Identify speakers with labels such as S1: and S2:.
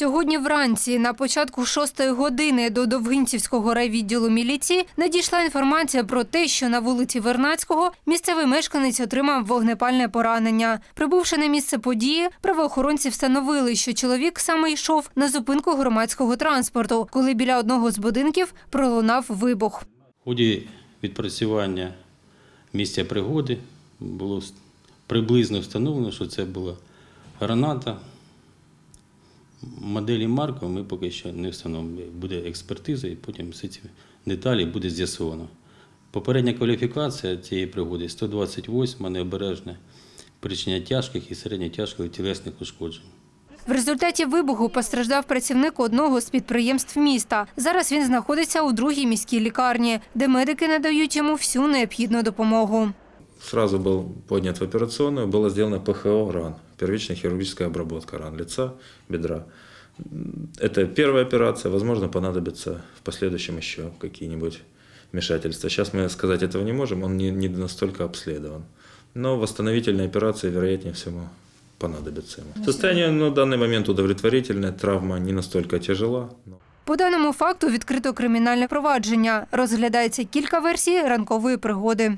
S1: Сьогодні вранці, на початку шостої години, до Довгинцівського райвідділу міліції надійшла інформація про те, що на вулиці Вернацького місцевий мешканець отримав вогнепальне поранення. Прибувши на місце події, правоохоронці встановили, що чоловік саме йшов на зупинку громадського транспорту, коли біля одного з будинків пролунав вибух.
S2: В ході відпрацювання місця пригоди було приблизно встановлено, що це була граната. Моделі марку ми поки що не встановлюємо. Буде експертиза і потім всі ці деталі буде з'ясовано. Попередня кваліфікація цієї пригоди 128 необережне причинення тяжких і середньотяжких тілесних ушкоджень.
S1: В результаті вибуху постраждав працівник одного з підприємств міста. Зараз він знаходиться у другій міській лікарні, де медики надають йому всю необхідну допомогу.
S3: Сразу был поднят в операционную, было сделано ПХО ран, первичная хирургическая обработка ран лица, бедра. М, Это первая операция, возможно, понадобится в последующем еще какие-нибудь вмешательства. Сейчас мы сказать этого не можем, он не, не настолько обследован. Но восстановительные операции, вероятнее всего, понадобятся ему. Состояние на данный момент удовлетворительное, травма не настолько тяжела. но-
S1: По даному факту відкрито кримінальне провадження. Розглядається кілька версій ранкової пригоди.